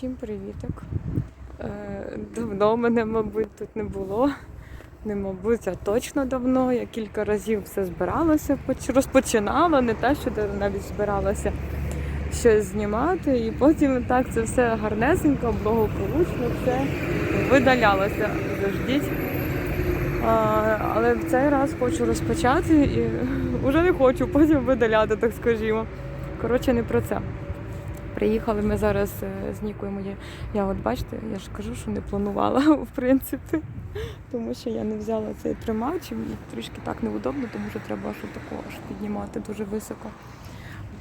Всім привіток. Е, Давно мене, мабуть, тут не було. Не мабуть, а точно давно. Я кілька разів все збиралася, розпочинала, не те, що навіть збиралася щось знімати, і потім так це все гарнесенько, благополучно, все видалялося. Заждіть. Але в цей раз хочу розпочати і вже не хочу потім видаляти, так скажімо. Коротше, не про це. Приїхали ми зараз е, з Нікою моєю. Я от бачите, я ж кажу, що не планувала, в принципі, тому що я не взяла цей тримач, і мені трішки так неудобно, тому що треба що такого аж піднімати дуже високо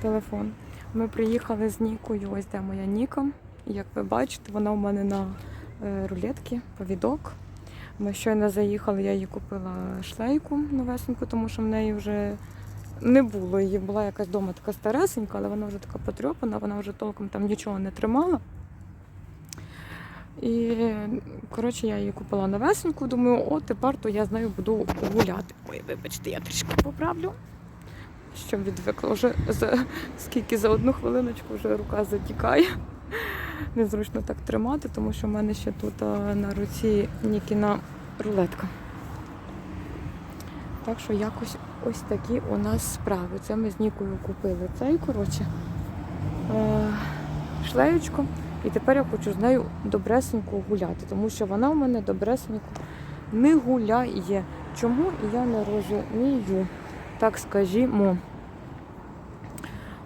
телефон. Ми приїхали з Нікою, ось де моя Ніка. Як ви бачите, вона у мене на е, рулетці, повідок. Ми щойно заїхали, я їй купила шлейку новесеньку, тому що в неї вже не було. Її була якась вдома така старесенька, але вона вже така потрьопана, вона вже толком там нічого не тримала. І коротше, я її купила новесеньку, думаю, о, тепер то я з нею буду гуляти. Ой, вибачте, я трішки поправлю. Щоб відвикла вже за скільки за одну хвилиночку вже рука затікає. Незручно так тримати, тому що в мене ще тут на руці Нікіна рулетка. Так що якось ось такі у нас справи. Це ми з Нікою купили цей, коротше, е, шлеєчку. І тепер я хочу з нею добресенько гуляти, тому що вона в мене добресенько не гуляє. Чому я не розумію, так скажімо.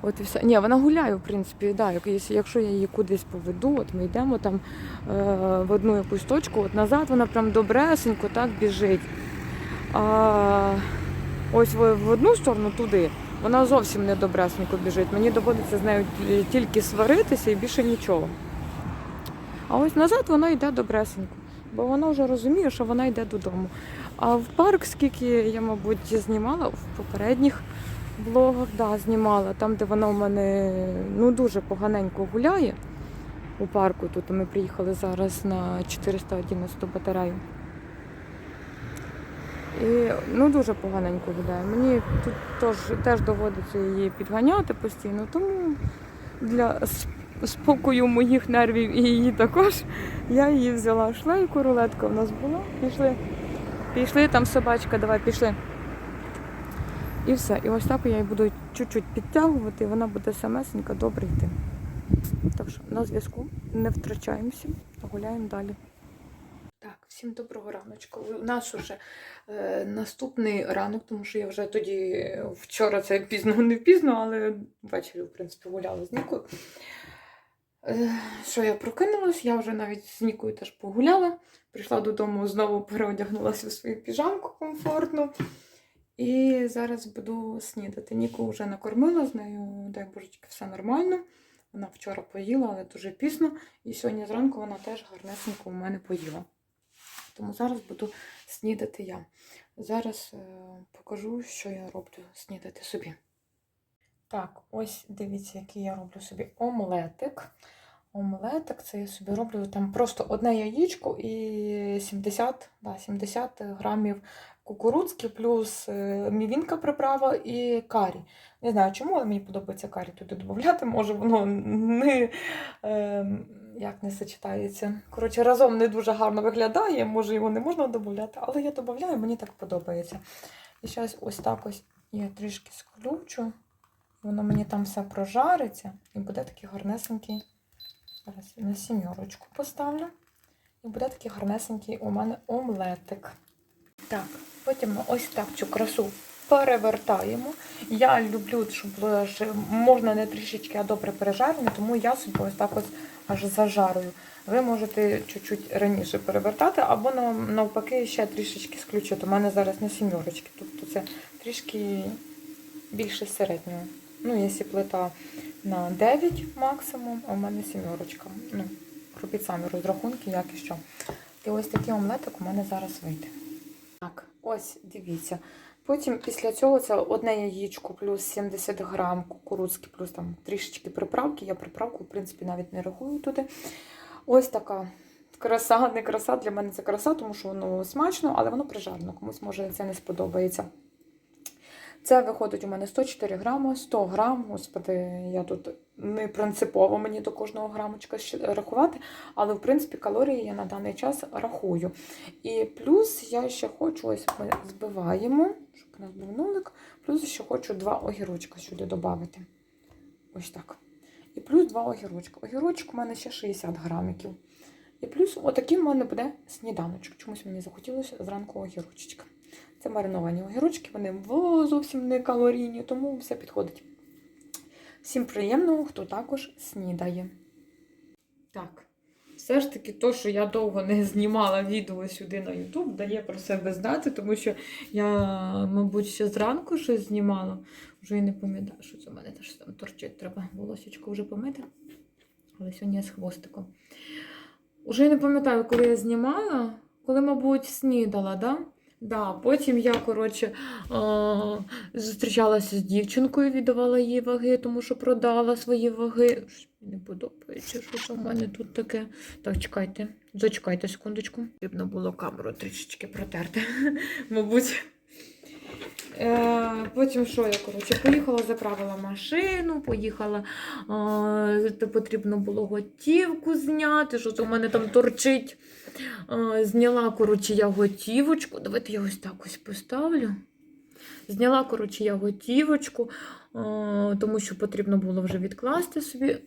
От і все. Ні, вона гуляє, в принципі, да. якщо- я її кудись поведу, от ми йдемо там е, в одну якусь точку, от назад вона прям добресенько так біжить. А ось в, в одну сторону туди вона зовсім не добресенько біжить. Мені доводиться з нею тільки сваритися і більше нічого. А ось назад вона йде добресенько, бо вона вже розуміє, що вона йде додому. А в парк, скільки я, мабуть, знімала в попередніх блогах, да, знімала, там, де вона у мене ну, дуже поганенько гуляє у парку. Тут ми приїхали зараз на 411 батарею. І ну дуже поганенько гуляє. Мені тут теж, теж доводиться її підганяти постійно, тому для спокою моїх нервів і її також я її взяла шлейку, рулетка в нас була. Пішли, пішли, там собачка, давай пішли. І все. І ось так я її буду чуть-чуть підтягувати, і вона буде самесенька добре йти. Так що на зв'язку не втрачаємося, гуляємо далі. Так, всім доброго раночку. У нас вже е, наступний ранок, тому що я вже тоді е, вчора це пізно, не пізно, але ввечері, в принципі, гуляла з Нікою. Е, що я прокинулась, я вже навіть з Нікою теж погуляла. Прийшла додому, знову переодягнулася в свою піжамку комфортну. І зараз буду снідати. Ніку вже накормила з нею, дай божечки, все нормально. Вона вчора поїла, але дуже пізно. І сьогодні зранку вона теж гарнесенько у мене поїла. Тому зараз буду снідати я. Зараз е, покажу, що я роблю снідати собі. Так, ось дивіться, який я роблю собі омлетик. Омлетик це я собі роблю там просто одне яєчко і 70, да, 70 грамів кукурудзки, плюс е, мівінка приправа і карі. Не знаю чому, але мені подобається карі туди додати. Може, воно не, е, як не сочетається. Коротше, разом не дуже гарно виглядає, може його не можна додати, але я додаю, мені так подобається. І зараз ось так ось я трішки скручу. Воно мені там все прожариться і буде такий гарнесенький. Зараз на сімерочку поставлю. І буде такий гарнесенький у мене омлетик. Так, потім ми ось так цю красу перевертаємо. Я люблю, щоб було можна не трішечки, а добре пережарене, тому я собі ось так ось аж зажарую. Ви можете чуть-чуть раніше перевертати, або нав- навпаки ще трішечки сключити. У мене зараз на сімерочки, тобто це трішки більше середнього. Ну, якщо плита на 9 максимум, а в мене сімерочка. Ну, робіть самі розрахунки, як і що. І ось такий омлетик у мене зараз вийде. Так, ось дивіться. Потім після цього це одне яєчко плюс 70 грам кукурудзки, плюс там трішечки приправки. Я приправку, в принципі, навіть не рахую туди. Ось така краса, не краса. Для мене це краса, тому що воно смачно, але воно прижарно. Комусь може це не сподобається. Це виходить у мене 104 грами, 100 грам. Господи, я тут не принципово мені до кожного грамочка рахувати, але в принципі калорії я на даний час рахую. І плюс я ще хочу, ось ми збиваємо, щоб у нас був нулик, плюс ще хочу два огірочка сюди додати. Ось так. І плюс два огірочка. Огірочок у мене ще 60 грамиків. І плюс отакий в мене буде сніданочок. Чомусь мені захотілося зранку огірочечка. Це мариновані огірочки, вони зовсім не калорійні, тому все підходить. Всім приємного, хто також снідає. Так, все ж таки, то, що я довго не знімала відео сюди на YouTube, дає про себе знати, тому що я, мабуть, ще зранку щось знімала. Вже і не пам'ятаю, що це в мене теж там торчить. Треба волосечко вже помити. Але сьогодні я з хвостиком. Уже не пам'ятаю, коли я знімала, коли, мабуть, снідала, да? Да, потім я, коротше, зустрічалася з дівчинкою, віддавала їй ваги, тому що продала свої ваги. Не подобається, що це в мене тут таке. Так, чекайте, зачекайте секундочку. Потрібно було камеру трішечки протерти, мабуть. Е, потім що я, коротше, поїхала, заправила машину, поїхала, е, потрібно було готівку зняти, що це у мене там торчить. Е, зняла, коротше, я готівочку. Давайте я ось так ось поставлю. Зняла, коротше, я готівочку, тому що потрібно було вже відкласти собі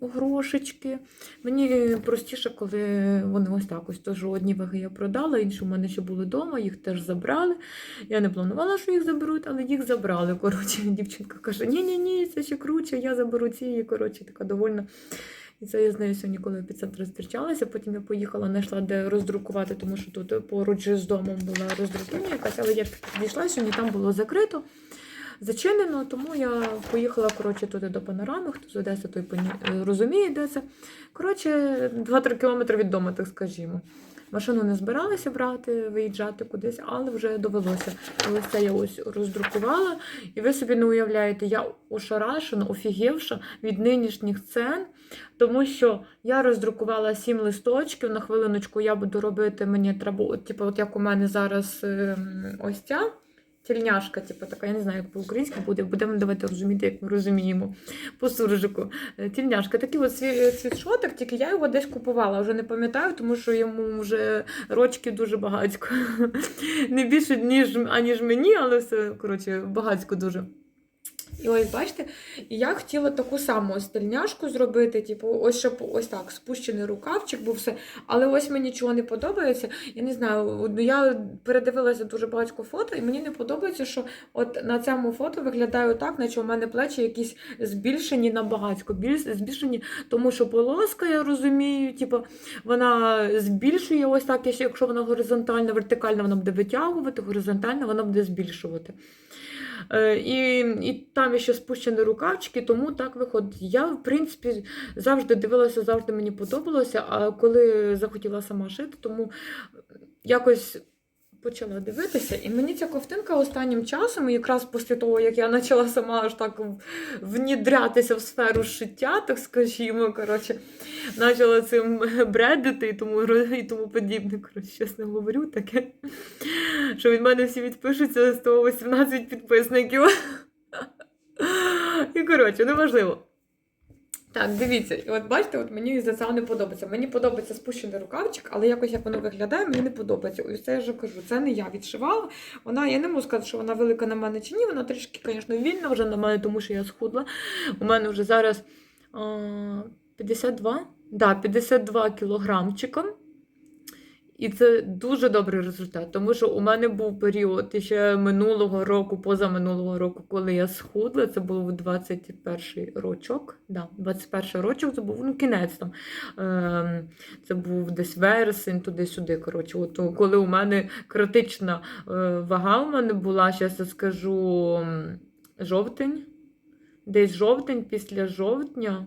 грошечки. Мені простіше, коли вони ось так ось теж одні ваги я продала, інші у мене ще були вдома, їх теж забрали. Я не планувала, що їх заберуть, але їх забрали. Коротше, дівчинка каже: ні-ні, ні, це ще круче, я заберу ці. Коротше, така довольна. І це я з нею сьогодні, коли в епіцентрі зустрічалася. Потім я поїхала, знайшла де роздрукувати, тому що тут поруч з домом була роздруківня якась, але я підійшла, сьогодні там було закрито. Зачинено, тому я поїхала коротше, туди до панорами. Хто з Одеси, той розуміє, де це. Коротше, 2-3 кілометри від дому, так скажімо. Машину не збиралася брати, виїжджати кудись, але вже довелося. Ось це я ось роздрукувала. І ви собі не уявляєте, я ошарашена, офігівша від нинішніх цен, тому що я роздрукувала 7 листочків. На хвилиночку я буду робити, мені треба, от, типу, от як у мене зараз ем, ось ця. Тільняшка, типу, така, я не знаю, як по-українськи буде, будемо давайте розуміти, як ми розуміємо по суржику. Е, Тільняшка. Такий от сві- світшотик, тільки я його десь купувала, вже не пам'ятаю, тому що йому вже рочки дуже багатько. Не більше, ніж, аніж мені, але все, коротше, багатько дуже. І ось бачите, я хотіла таку саму стильняшку зробити, типу, ось щоб ось так, спущений рукавчик був все. Але ось мені нічого не подобається. Я не знаю, я передивилася дуже багатько фото, і мені не подобається, що от на цьому фото виглядаю так, наче у мене плечі якісь збільшені на багатько, більш збільшені, тому що полоска, я розумію, типу, вона збільшує ось так, якщо- вона горизонтальна, вертикальна, вона буде витягувати, горизонтальна, вона буде збільшувати. Е, І, і там ще спущені рукавчики, тому так виходить. Я, в принципі, завжди дивилася, завжди мені подобалося, а коли захотіла сама шити, тому якось почала дивитися. І мені ця ковтинка останнім часом, якраз після того, як я почала сама аж так внідрятися в сферу шиття, так скажімо, коротше, почала цим бредити і тому, і тому подібне. Коротше, чесно говорю, таке, що від мене всі відпишуться 118 підписників. І коротше, неважливо. Так, дивіться, от бачите, от мені за це не подобається. Мені подобається спущений рукавчик, але якось як воно виглядає, мені не подобається. Ось це я вже кажу, це не я відшивала. Вона, я не можу сказати, що вона велика на мене чи ні. Вона трішки, звісно, вільна вже на мене, тому що я схудла. У мене вже зараз а, 52? Да, 52 кілограмчика. І це дуже добрий результат, тому що у мене був період ще минулого року, позаминулого року, коли я схудла. Це був 21 рочок. Да, 21 рочок це був ну, кінець там. Ем, це був десь вересень, туди-сюди. Коротше, от, коли у мене критична е, вага у мене була, зараз я скажу жовтень. Десь жовтень, після жовтня,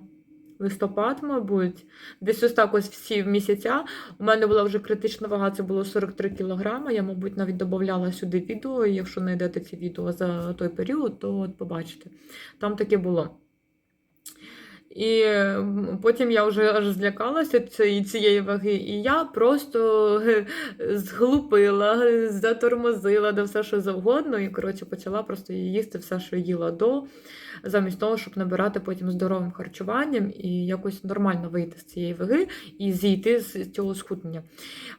листопад, мабуть, десь ось так ось всі місяця. У мене була вже критична вага, це було 43 кілограми. Я, мабуть, навіть додавала сюди відео. І якщо знайдете ці відео за той період, то от побачите. Там таке було. І потім я вже аж злякалася цієї, ваги, і я просто зглупила, затормозила да все, що завгодно. І коротше почала просто їсти все, що їла до, замість того, щоб набирати потім здоровим харчуванням і якось нормально вийти з цієї ваги і зійти з цього схуднення.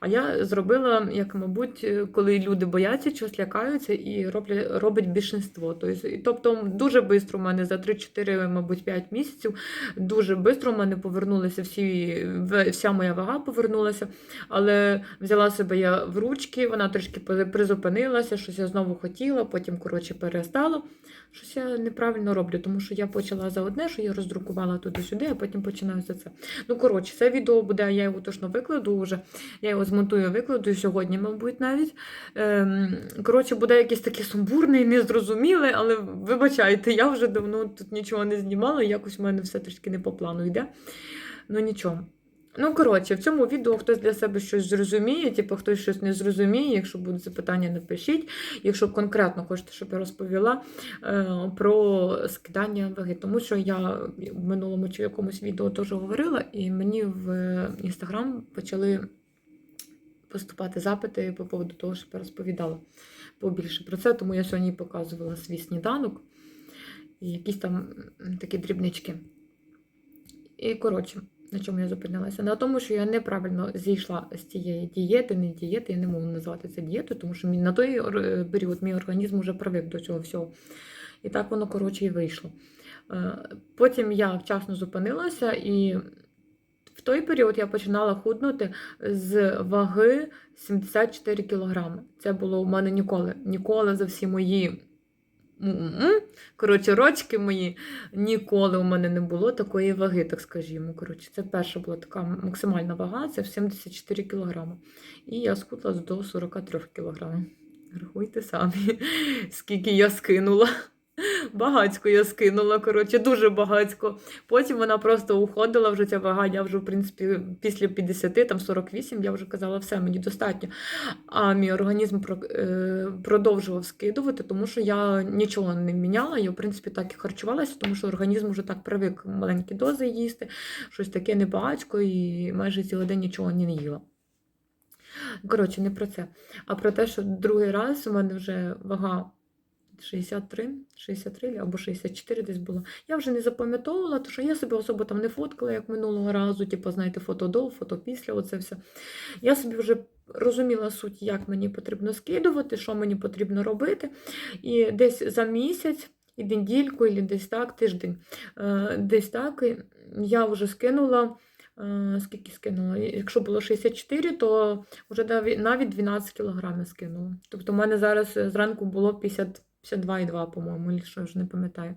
А я зробила, як, мабуть, коли люди бояться, чогось лякаються і роблять, робить більшинство. Тобто, тобто дуже швидко в мене за 3-4, мабуть, 5 місяців дуже швидко в мене повернулися всі, вся моя вага повернулася. Але взяла себе я в ручки, вона трішки призупинилася, щось я знову хотіла, потім, коротше, перестала. Щось я неправильно роблю, тому що я почала за одне, що я роздрукувала туди-сюди, а потім починаю за це. Ну, коротше, це відео буде, я його точно викладу вже. Я його змонтую, викладу сьогодні, мабуть, навіть. Ем, коротше, буде якийсь такий сумбурний, незрозумілий, але вибачайте, я вже давно тут нічого не знімала, якось в мене все трішки не по плану йде. Ну нічого. Ну, коротше, в цьому відео хтось для себе щось зрозуміє, типу хтось щось не зрозуміє. Якщо будуть запитання, напишіть. Якщо конкретно хочете, щоб я розповіла е, про скидання ваги. Тому що я в минулому чи якомусь відео теж говорила, і мені в інстаграм почали поступати запити по поводу того, щоб я розповідала побільше про це, тому я сьогодні показувала свій сніданок і якісь там такі дрібнички. І коротше, на чому я зупинилася? На тому, що я неправильно зійшла з цієї дієти, не дієти, я не можу назвати це дієтою, тому що на той період мій організм вже привик до цього всього. І так воно, коротше, і вийшло. Е, Потім я вчасно зупинилася, і в той період я починала худнути з ваги 74 кг. Це було у мене ніколи. Ніколи за всі мої. Коротше, рочки мої ніколи у мене не було такої ваги, так скажімо. Коротше, це перша була така максимальна вага, це в 74 кг. І я схудла до 43 кг. Рахуйте самі, скільки я скинула. Багацько я скинула, коротше, дуже багацько. Потім вона просто уходила, вже ця вага, я вже, в принципі, після 50, там 48, я вже казала, все, мені достатньо. А мій організм е, продовжував скидувати, тому що я нічого не міняла. Я, в принципі, так і харчувалася, тому що організм вже так привик маленькі дози їсти, щось таке небагацько, і майже цілий день нічого не їла. Коротше, не про це. А про те, що другий раз у мене вже вага 63, 63 або 64 десь було. Я вже не запам'ятовувала, тому що я себе особо там не фоткала, як минулого разу, типу, знаєте, фото до, фото після, оце все. Я собі вже розуміла суть, як мені потрібно скидувати, що мені потрібно робити. І десь за місяць, і недільку, і десь так, тиждень, е, десь так я вже скинула. е, Скільки скинула? Якщо було 64, то вже навіть 12 кілограмів скинула. Тобто, в мене зараз е, зранку було 50, 52,2, по-моєму, чи що я вже не пам'ятаю.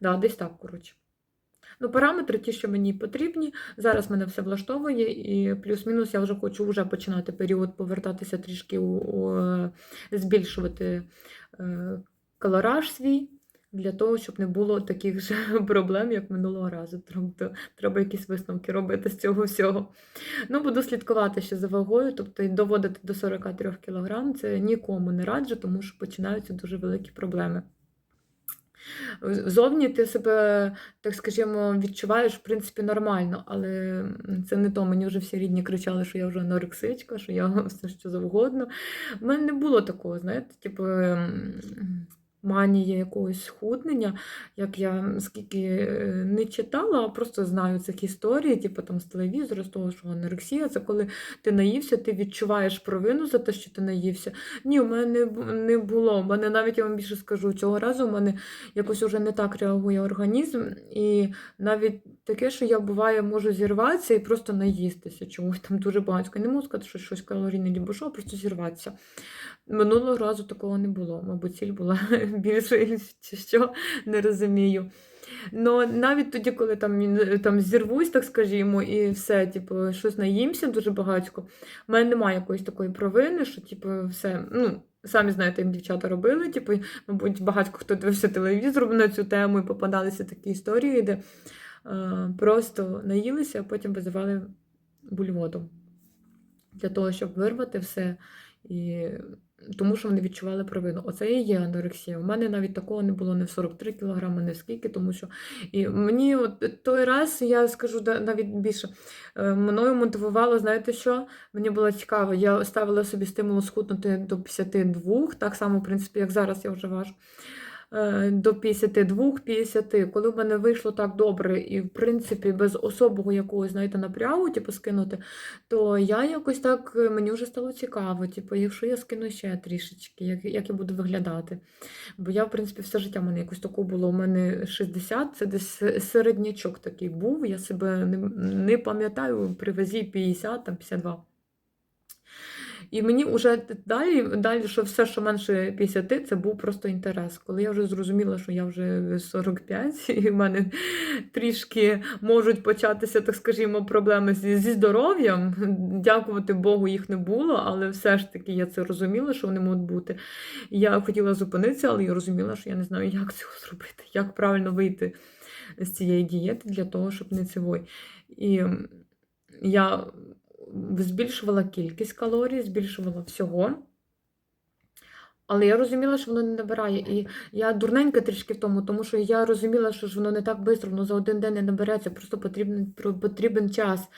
Да, десь так, коротше. Ну, параметри ті, що мені потрібні. Зараз мене все влаштовує, і плюс-мінус я вже хочу вже починати період повертатися трішки у, у, е, збільшувати е, калораж свій. Для того, щоб не було таких же проблем, як минулого разу. Тобто треба якісь висновки робити з цього всього. Ну, буду слідкувати ще за вагою, тобто доводити до 43 кг. Це нікому не раджу, тому що починаються дуже великі проблеми. Зовні ти себе, так скажімо, відчуваєш, в принципі, нормально, але це не то. Мені вже всі рідні кричали, що я вже анорексичка, що я все що завгодно. У мене не було такого, знаєте, типу. Манія якогось схуднення, як я скільки е, не читала, а просто знаю цих історій, типу там з телевізора, з того, що анорексія, це коли ти наївся, ти відчуваєш провину за те, що ти наївся. Ні, у мене не було. У мене навіть я вам більше скажу, цього разу у мене якось уже не так реагує організм. І навіть таке, що я буває, можу зірватися і просто наїстися чомусь там дуже багато. Не можу сказати, що щось калорійне або що, а просто зірватися. Минулого разу такого не було. Мабуть, ціль була більше чи що, не розумію. Ну, навіть тоді, коли там, там зірвусь, так скажімо, і все, типу, щось наїмся дуже багатько, в мене немає якоїсь такої провини, що, типу, все, ну, самі знаєте, як дівчата робили, типу, мабуть, багато хто дивився телевізор на цю тему і попадалися такі історії, де е, просто наїлися, а потім визивали бульвотом. Для того, щоб вирвати все І тому що вони відчували провину. Оце і є анорексія. У мене навіть такого не було не в 43 кг, не в скільки, тому що і мені от той раз, я скажу навіть більше, е, мною мотивувало, знаєте що? Мені було цікаво, я ставила собі стимул схуднути до 52, так само, в принципі, як зараз я вже важу. Е, До 52-50, коли в мене вийшло так добре, і в принципі без особого якогось, знаєте, напрягу, типу, скинути, то я якось так е, мені вже стало цікаво, типу, якщо я скину ще трішечки, як, як я буду виглядати. Бо я, в принципі, все життя в мене якось таке було. У мене 60, це десь середнячок такий був. Я себе не, не пам'ятаю при вазі 50, там 52. І мені вже далі, далі, що все, що менше 50, це був просто інтерес. Коли я вже зрозуміла, що я вже 45, і в мене трішки можуть початися, так скажімо, проблеми зі, зі здоров'ям. Дякувати Богу, їх не було, але все ж таки я це розуміла, що вони можуть бути. Я хотіла зупинитися, але я розуміла, що я не знаю, як цього зробити, як правильно вийти з цієї дієти для того, щоб не цивой. І я збільшувала кількість калорій, збільшувала всього. Але я розуміла, що воно не набирає. І я дурненька трішки в тому, тому що я розуміла, що ж воно не так швидко, воно за один день не набереться, просто потрібен, потрібен час.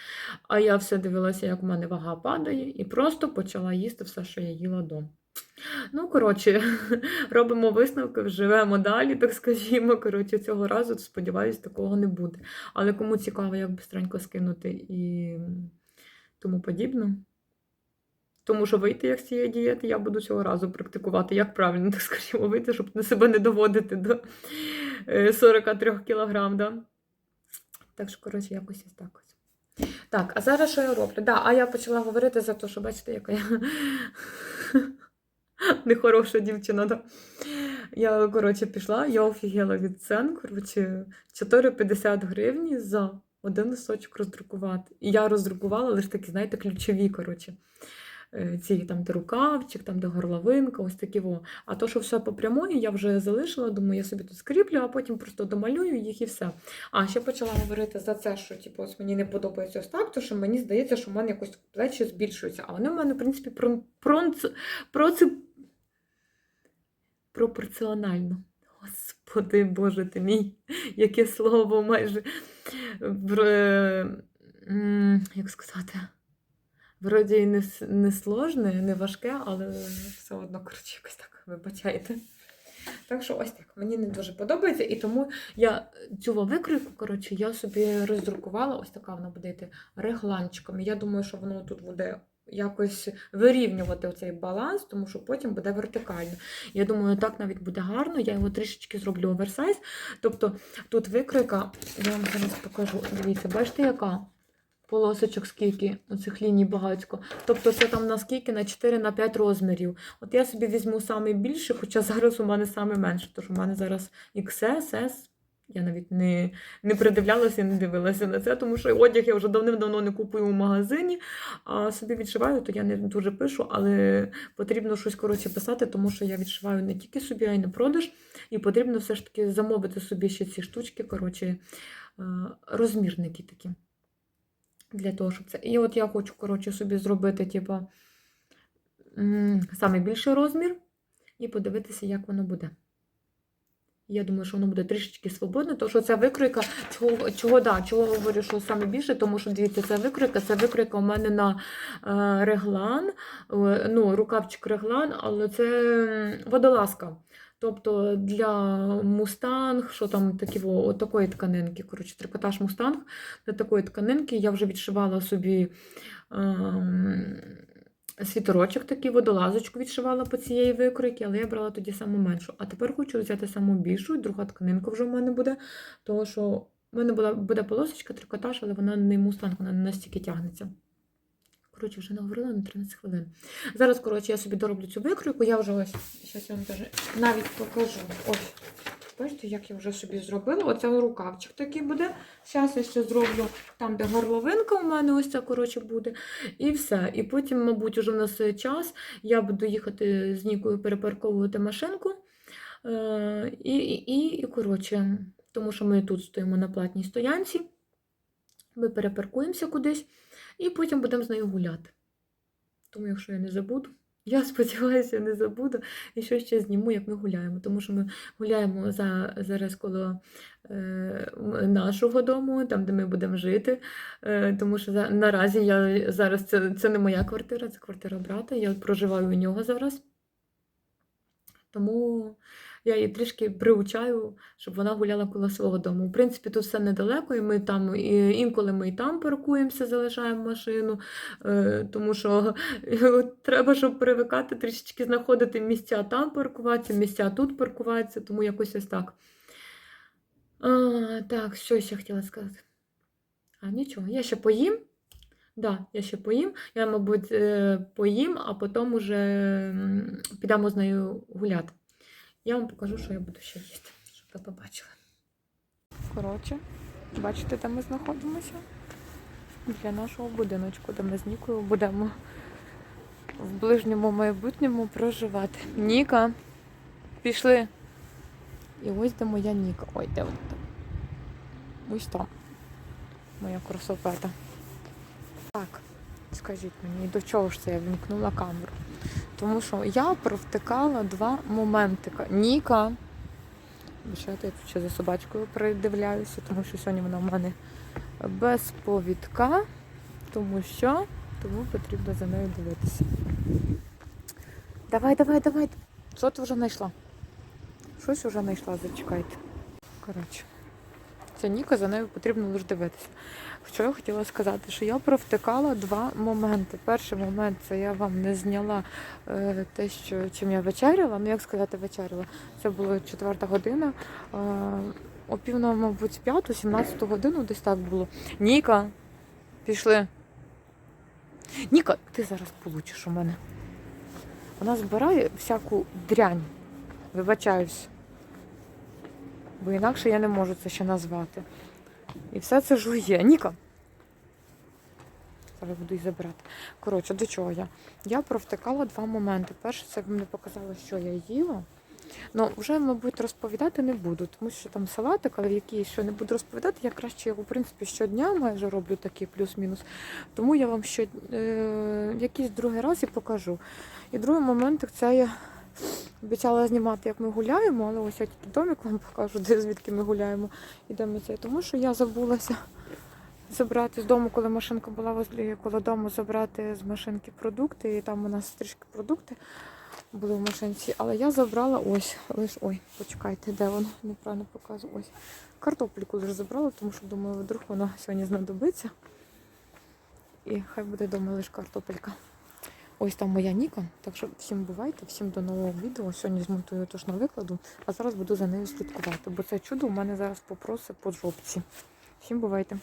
А я все дивилася, як в мене вага падає, і просто почала їсти все, що я їла до. Ну, коротше, робимо висновки, живемо далі, так скажімо. Коротше, цього разу, сподіваюся, такого не буде. Але кому цікаво, як бистренько скинути і тому подібне. Тому що вийти як з цієї дієти, я буду цього разу практикувати, як правильно, так скажімо, вийти, щоб себе не доводити до е, 43 кілограм. Да? Так що, коротше, якось ось так ось. Так, а зараз що я роблю? Да, а я почала говорити за те, що бачите, яка я нехороша дівчина. Да? Я, коротше, пішла, я офігела від цен. Коротше, 4,50 гривні за один листочок роздрукувати. І я роздрукувала лише такі, знаєте, ключові, коротше. е, Ці там, де рукавчик, там, де горловинка, ось такі во. А то, що все по прямої, я вже залишила, думаю, я собі тут скріплю, а потім просто домалюю їх і все. А ще почала говорити за це, що типу, ось мені не подобається ось так, то що мені здається, що в мене якось плечі збільшуються. А вони в мене, в принципі, про, про, про, пропорціонально. Господи Боже ти мій, яке слово майже як сказати, вроді і не, не сложне, не важке, але все одно, коротше, якось так, вибачайте. Так що ось так, мені не дуже подобається, і тому я цю викройку, коротше, я собі роздрукувала, ось така вона буде йти регланчиком. Я думаю, що воно тут буде якось вирівнювати цей баланс, тому що потім буде вертикально. Я думаю, так навіть буде гарно. Я його трішечки зроблю оверсайз. Тобто тут викройка, я вам зараз покажу. Дивіться, бачите, яка? Полосочок скільки, оцих ліній багатько. Тобто це там на скільки? На 4 на 5 розмірів. От я собі візьму саме більше, хоча зараз у мене саме менше, тож у мене зараз XS, S. Я навіть не, не придивлялася не дивилася на це, тому що одяг я вже давним-давно не купую в магазині, а собі відшиваю, то я не дуже пишу, але потрібно щось коротше писати, тому що я відшиваю не тільки собі, а й на продаж. І потрібно все ж таки замовити собі ще ці штучки, коротше, розмірники такі. Для того, щоб це. І от я хочу, коротше, собі зробити, типу, саме більший розмір, і подивитися, як воно буде. Я думаю, що воно буде трішечки свободне, тому що ця викройка, чого, чого, да, чого говорю, що саме більше, тому що дивіться, ця викройка, це викройка у мене на е, реглан, е, ну, рукавчик реглан, але це водолазка. Тобто для мустанг, що там такі, во, от такої тканинки, коротше, трикотаж мустанг, для такої тканинки я вже відшивала собі. ем, світорочок такий, водолазочку відшивала по цієї викройки, але я брала тоді саму меншу. А тепер хочу взяти саму більшу, і друга тканинка вже в мене буде, тому що в мене була, буде полосочка, трикотаж, але вона не мустанг, вона не настільки тягнеться. Коротше, вже наговорила на 13 хвилин. Зараз, коротше, я собі дороблю цю викройку, я вже ось, зараз я вам даже навіть покажу. Ось. Бачите, як я вже собі зробила. Оце рукавчик такий буде. Зараз я ще зроблю там, де горловинка у мене ось ця, коротше, буде. І все. І потім, мабуть, уже в нас час. Я буду їхати з Нікою перепарковувати машинку. Е, і, і, і, і, коротше, тому що ми тут стоїмо на платній стоянці. Ми перепаркуємося кудись і потім будемо з нею гуляти. Тому, якщо я не забуду, Я сподіваюся, не забуду. І що ще зніму, як ми гуляємо. Тому що ми гуляємо за, зараз коло е, нашого дому, там, де ми будемо жити. Е, тому що за, наразі я зараз це, це не моя квартира, це квартира брата. Я проживаю у нього зараз. Тому я її трішки приучаю, щоб вона гуляла коло свого дому. В принципі, тут все недалеко, і ми там і, інколи ми і там паркуємося, залишаємо машину, е, тому що треба, щоб привикати трішечки знаходити місця там паркуватися, місця тут паркуватися, тому якось ось так. А, так, що ще хотіла сказати? А, нічого, я ще поїм. Да, я ще поїм. Я, мабуть, е, поїм, а потім уже підемо з нею гуляти. Я вам покажу, що я буду ще їсти, щоб ви побачили. Коротше, бачите, де ми знаходимося? Для нашого будиночку, де ми з Нікою будемо в ближньому майбутньому проживати. Ніка, пішли. І ось де моя Ніка. Ой, де вона там? Ось там. Моя красопета. Так, скажіть мені, до чого ж це я вімкнула камеру? Тому що я провтикала два моментика. Ніка. Бачите, я ще за собачкою придивляюся, тому що сьогодні вона в мене без повідка, тому що тому потрібно за нею дивитися. Давай, давай, давай. Що ти вже знайшла? Щось вже знайшла, зачекайте. Коротше, це Ніка, за нею потрібно лише дивитися. Що я хотіла сказати, що я провтикала два моменти. Перший момент це я вам не зняла е, те, що чим я вечеряла. Ну як сказати, вечеряла. Це була четверта година. Е, о пів мабуть, п'яту, 17 годину десь так було. Ніка, пішли. Ніка, ти зараз получиш у мене. Вона збирає всяку дрянь. Вибачаюсь. Бо інакше я не можу це ще назвати. І все це жує. Ніка. Зараз буду її забирати. Коротше, до чого я? Я провтикала два моменти. Перше, це мені показало, що я їла. Ну, вже, мабуть, розповідати не буду, тому що там салатик, але який що не буду розповідати, я краще його, в принципі, щодня майже роблю такий плюс-мінус. Тому я вам ще е, якийсь другий раз і покажу. І другий момент це я обіцяла знімати, як ми гуляємо, але ось я тільки домик вам покажу, де звідки ми гуляємо. Ідемо це. Тому що я забулася забрати з дому, коли машинка була возле коло дому, забрати з машинки продукти. І там у нас трішки продукти були в машинці. Але я забрала ось, лиш ой, почекайте, де воно? Неправильно показую. Ось. Картопельку лише забрала, тому що думаю, вдруг вона сьогодні знадобиться. І хай буде вдома лише картопелька. Ось там моя Ніка. Так що всім бувайте, всім до нового відео. Сьогодні змонтую точно викладу, а зараз буду за нею слідкувати, бо це чудо у мене зараз попросить по жопці. Всім бувайте!